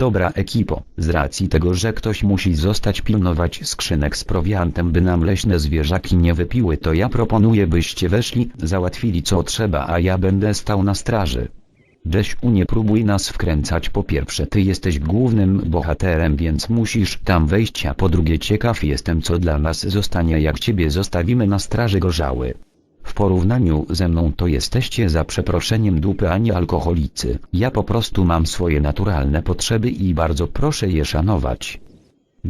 Dobra ekipo, z racji tego, że ktoś musi zostać pilnować skrzynek z prowiantem by nam leśne zwierzaki nie wypiły to ja proponuję byście weszli, załatwili co trzeba a ja będę stał na straży. Jessiu nie próbuj nas wkręcać po pierwsze ty jesteś głównym bohaterem więc musisz tam wejść a po drugie ciekaw jestem co dla nas zostanie jak ciebie zostawimy na straży gorzały. W porównaniu ze mną to jesteście za przeproszeniem dupy a nie alkoholicy. Ja po prostu mam swoje naturalne potrzeby i bardzo proszę je szanować.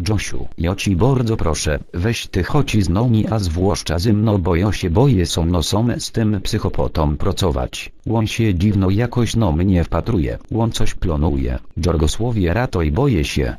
Josiu, ja ci bardzo proszę, weź ty chodź z nami a zwłaszcza ze mną bo ja się boję są nosą z tym psychopotą pracować. Łon się dziwno jakoś no mnie wpatruje, łon coś plonuje. Dżorgosłowie ratoj boję się.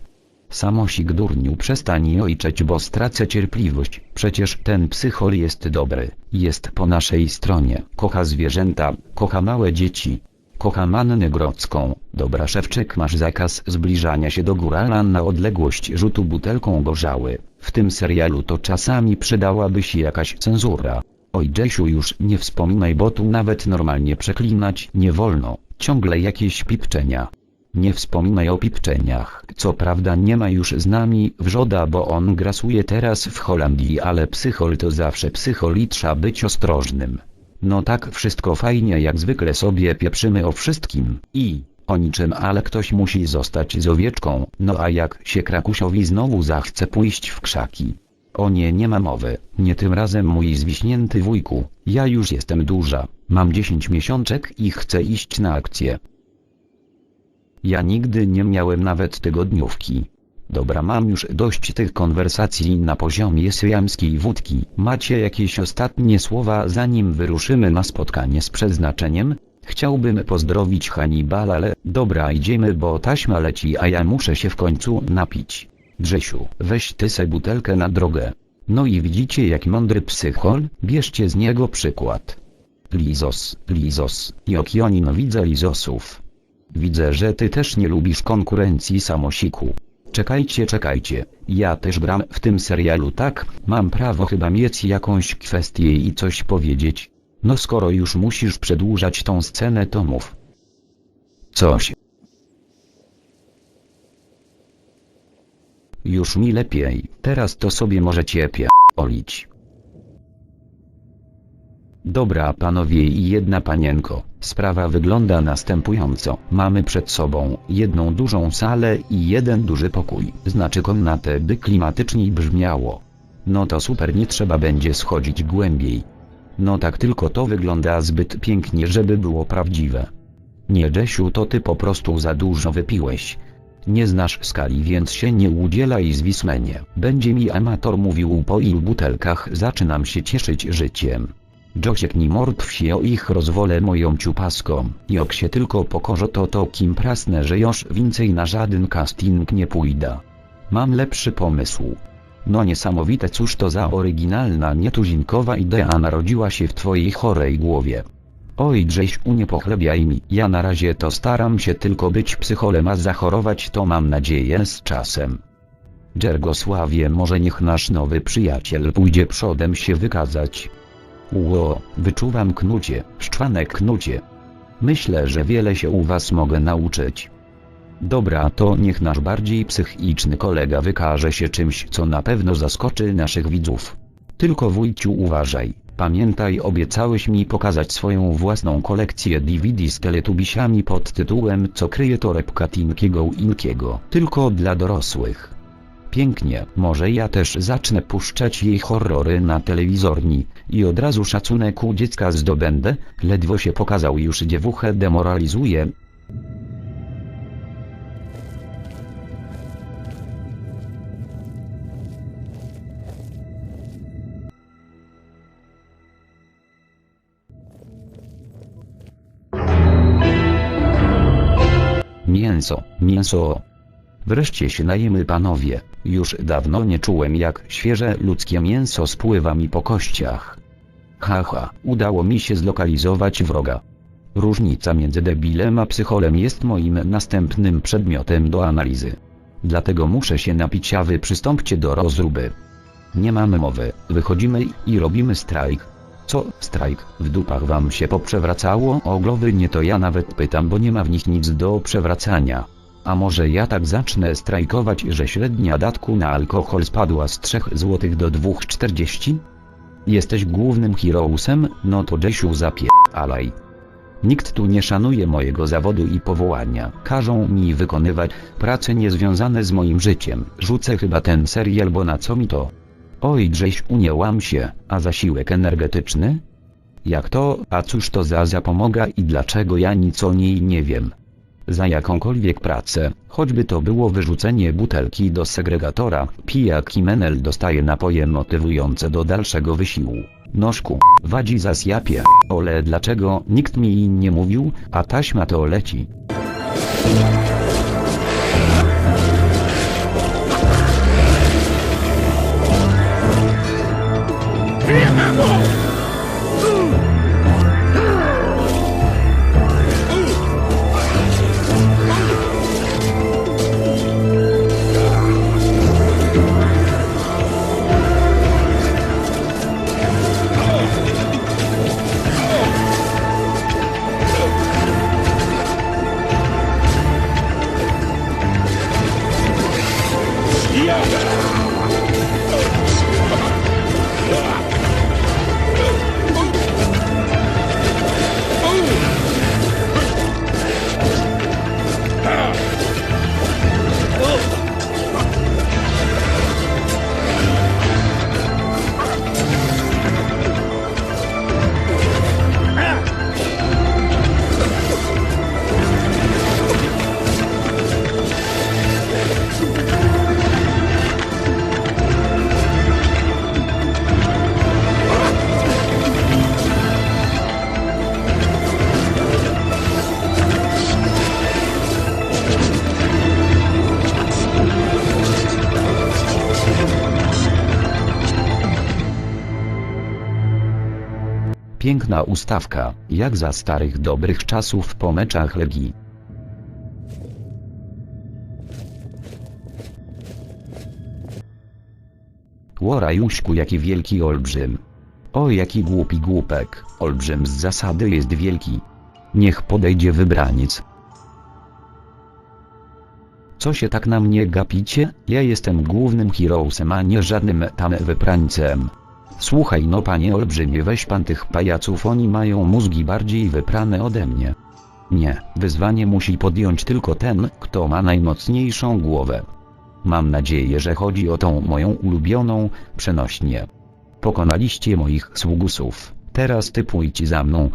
Samosik durniu przestań ojczeć bo stracę cierpliwość, przecież ten psychol jest dobry, jest po naszej stronie, kocha zwierzęta, kocha małe dzieci. Kocha Mannę Grodzką, dobra Szewczyk masz zakaz zbliżania się do górala na odległość rzutu butelką gorzały, w tym serialu to czasami przydałaby się jakaś cenzura. Oj Jesiu już nie wspominaj bo tu nawet normalnie przeklinać nie wolno, ciągle jakieś pipczenia. Nie wspominaj o pipczeniach. Co prawda nie ma już z nami wrzoda, bo on grasuje teraz w Holandii, ale psychol to zawsze psychol i trzeba być ostrożnym. No tak wszystko fajnie jak zwykle sobie pieprzymy o wszystkim i o niczym, ale ktoś musi zostać z owieczką. No a jak się Krakusiowi znowu zachce pójść w krzaki. O nie, nie ma mowy, nie tym razem mój zwiśnięty wujku, ja już jestem duża, mam 10 miesiączek i chcę iść na akcję. Ja nigdy nie miałem nawet tygodniówki. Dobra mam już dość tych konwersacji na poziomie syjamskiej wódki. Macie jakieś ostatnie słowa zanim wyruszymy na spotkanie z przeznaczeniem? Chciałbym pozdrowić Hannibala ale dobra idziemy bo taśma leci a ja muszę się w końcu napić. Grzesiu, weź ty se butelkę na drogę. No i widzicie jak mądry psychol, bierzcie z niego przykład. Lizos, Lizos, Jokionin no widzę Lizosów. Widzę, że ty też nie lubisz konkurencji samosiku. Czekajcie, czekajcie, ja też gram w tym serialu tak, mam prawo chyba mieć jakąś kwestię i coś powiedzieć. No skoro już musisz przedłużać tą scenę to mów. Coś. Już mi lepiej, teraz to sobie możecie olić. Dobra panowie i jedna panienko, sprawa wygląda następująco. Mamy przed sobą jedną dużą salę i jeden duży pokój, znaczy komnatę by klimatycznie brzmiało. No to super nie trzeba będzie schodzić głębiej. No tak tylko to wygląda zbyt pięknie żeby było prawdziwe. Nie Jesiu to ty po prostu za dużo wypiłeś. Nie znasz skali więc się nie udzielaj z Wismenie. Będzie mi amator mówił po ilu butelkach zaczynam się cieszyć życiem. Josiek nie martw się o ich rozwolę moją ciupaską. Jak się tylko pokorzo to to kim prasnę że już więcej na żaden casting nie pójdę. Mam lepszy pomysł. No niesamowite cóż to za oryginalna nietuzinkowa idea narodziła się w twojej chorej głowie. Oj Grzesiu nie pochlebiaj mi, ja na razie to staram się tylko być psycholem a zachorować to mam nadzieję z czasem. Dziergosławie może niech nasz nowy przyjaciel pójdzie przodem się wykazać. Ło, wyczuwam knucie, szczwane knucie. Myślę, że wiele się u was mogę nauczyć. Dobra to niech nasz bardziej psychiczny kolega wykaże się czymś co na pewno zaskoczy naszych widzów. Tylko wujciu uważaj, pamiętaj obiecałeś mi pokazać swoją własną kolekcję DVD z teletubisiami pod tytułem Co kryje torebka Tinkiego Inkiego. Tylko dla dorosłych. Pięknie, może ja też zacznę puszczać jej horrory na telewizorni i od razu szacunek u dziecka zdobędę, ledwo się pokazał już dziewuchę demoralizuje. Mięso, mięso. Wreszcie się najemy panowie, już dawno nie czułem jak świeże ludzkie mięso spływa mi po kościach. Haha, udało mi się zlokalizować wroga. Różnica między debilem a psycholem jest moim następnym przedmiotem do analizy. Dlatego muszę się napić a wy przystąpcie do rozruby. Nie mamy mowy, wychodzimy i robimy strajk. Co, strajk, w dupach wam się poprzewracało o głowy nie to ja nawet pytam bo nie ma w nich nic do przewracania. A może ja tak zacznę strajkować, że średnia datku na alkohol spadła z 3 zł do 2,40? Jesteś głównym heroesem, no to Jesiu zapie***alaj. Nikt tu nie szanuje mojego zawodu i powołania. Każą mi wykonywać prace niezwiązane z moim życiem. Rzucę chyba ten serial, bo na co mi to? Oj, Grześ, unięłam się, a zasiłek energetyczny? Jak to, a cóż to za zapomoga i dlaczego ja nic o niej nie wiem? Za jakąkolwiek pracę, choćby to było wyrzucenie butelki do segregatora, pijak menel dostaje napoje motywujące do dalszego wysiłku. Nożku, wadzi za sjapie, ole dlaczego nikt mi nie mówił, a taśma to leci. Yeah. Piękna ustawka, jak za starych dobrych czasów po meczach Legii. Łora Juśku jaki wielki olbrzym. O jaki głupi głupek, olbrzym z zasady jest wielki. Niech podejdzie wybraniec. Co się tak na mnie gapicie? Ja jestem głównym heroesem, a nie żadnym tam wyprańcem. Słuchaj no panie olbrzymie weź pan tych pajaców oni mają mózgi bardziej wyprane ode mnie. Nie, wyzwanie musi podjąć tylko ten, kto ma najmocniejszą głowę. Mam nadzieję, że chodzi o tą moją ulubioną, przenośnie. Pokonaliście moich sługusów, teraz typujcie za mną.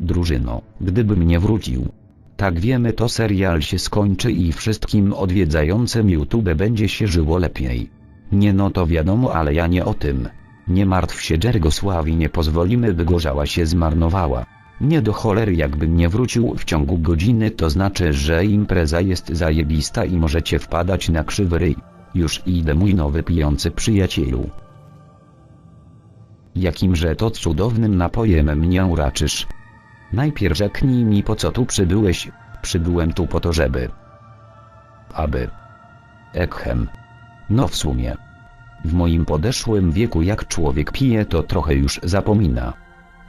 Drużyno, gdybym nie wrócił, tak wiemy to serial się skończy i wszystkim odwiedzającym YouTube będzie się żyło lepiej. Nie no to wiadomo ale ja nie o tym. Nie martw się Dżergosławi nie pozwolimy by gorzała się zmarnowała. Nie do cholery jakbym nie wrócił w ciągu godziny to znaczy że impreza jest zajebista i możecie wpadać na krzywy ryj. Już idę mój nowy pijący przyjacielu. Jakimże to cudownym napojem mnie uraczysz. Najpierw rzeknij mi po co tu przybyłeś. Przybyłem tu po to żeby... Aby... Ekhem. No w sumie. W moim podeszłym wieku jak człowiek pije to trochę już zapomina.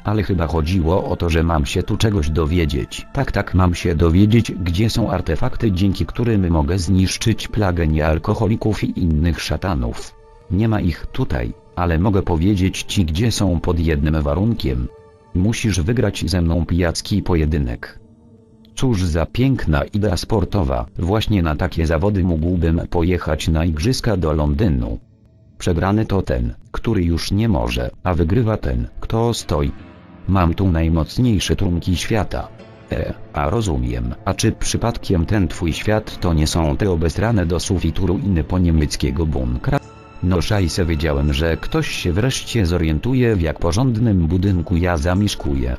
Ale chyba chodziło o to, że mam się tu czegoś dowiedzieć. Tak, tak, mam się dowiedzieć, gdzie są artefakty, dzięki którym mogę zniszczyć plagę niealkoholików i innych szatanów. Nie ma ich tutaj, ale mogę powiedzieć ci, gdzie są pod jednym warunkiem. Musisz wygrać ze mną pijacki pojedynek. Cóż za piękna idea sportowa, właśnie na takie zawody mógłbym pojechać na igrzyska do Londynu. Przegrany to ten, który już nie może, a wygrywa ten, kto stoi. Mam tu najmocniejsze trunki świata. E, a rozumiem, a czy przypadkiem ten twój świat to nie są te obezrane do sufitu ruiny po niemieckiego bunkra? No szajse wiedziałem, że ktoś się wreszcie zorientuje w jak porządnym budynku ja zamieszkuję.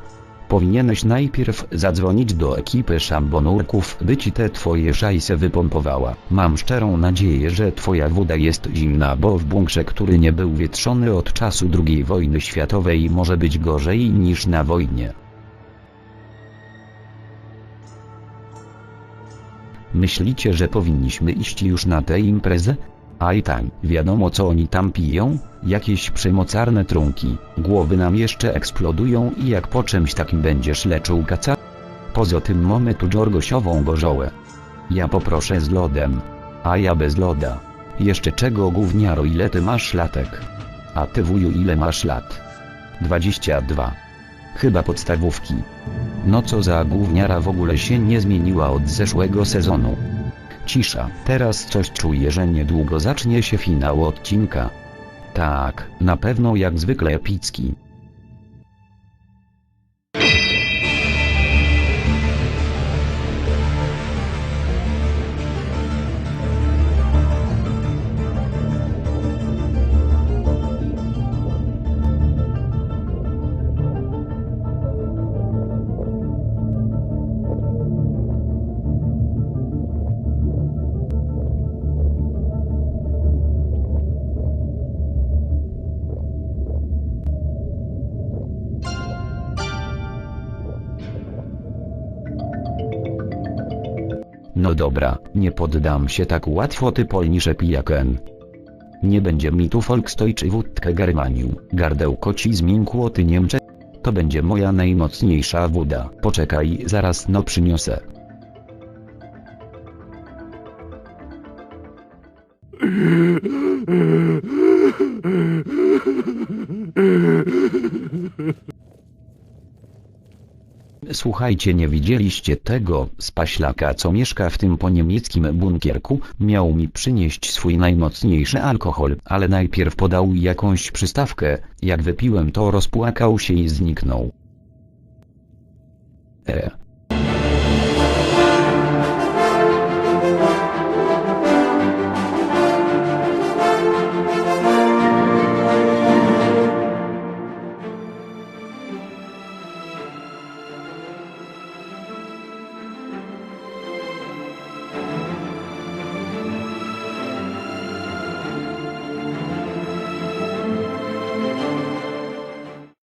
Powinieneś najpierw zadzwonić do ekipy szambonurków, by ci te twoje szajse wypompowała. Mam szczerą nadzieję, że twoja woda jest zimna, bo w bunkrze, który nie był wietrzony od czasu II wojny światowej może być gorzej niż na wojnie. Myślicie, że powinniśmy iść już na tę imprezę? Aj tam, wiadomo co oni tam piją, jakieś przemocarne trunki, głowy nam jeszcze eksplodują i jak po czymś takim będziesz leczył kaca? Poza tym mamy tu dżorgosiową gorzołę. Ja poproszę z lodem. A ja bez loda. Jeszcze czego gówniaro ile ty masz latek? A ty wuju ile masz lat? 22. Chyba podstawówki. No co za gówniara w ogóle się nie zmieniła od zeszłego sezonu. Cisza, teraz coś czuję, że niedługo zacznie się finał odcinka. Tak, na pewno jak zwykle epicki. No dobra, nie poddam się tak łatwo ty polnisze pijaken. Nie będzie mi tu Volksdeutsch wódkę Germaniu, gardełko ci zmiękło ty Niemcze. To będzie moja najmocniejsza woda. Poczekaj, zaraz no przyniosę. Słuchajcie, nie widzieliście tego spaślaka, co mieszka w tym poniemieckim bunkierku? Miał mi przynieść swój najmocniejszy alkohol, ale najpierw podał jakąś przystawkę. Jak wypiłem, to rozpłakał się i zniknął. E,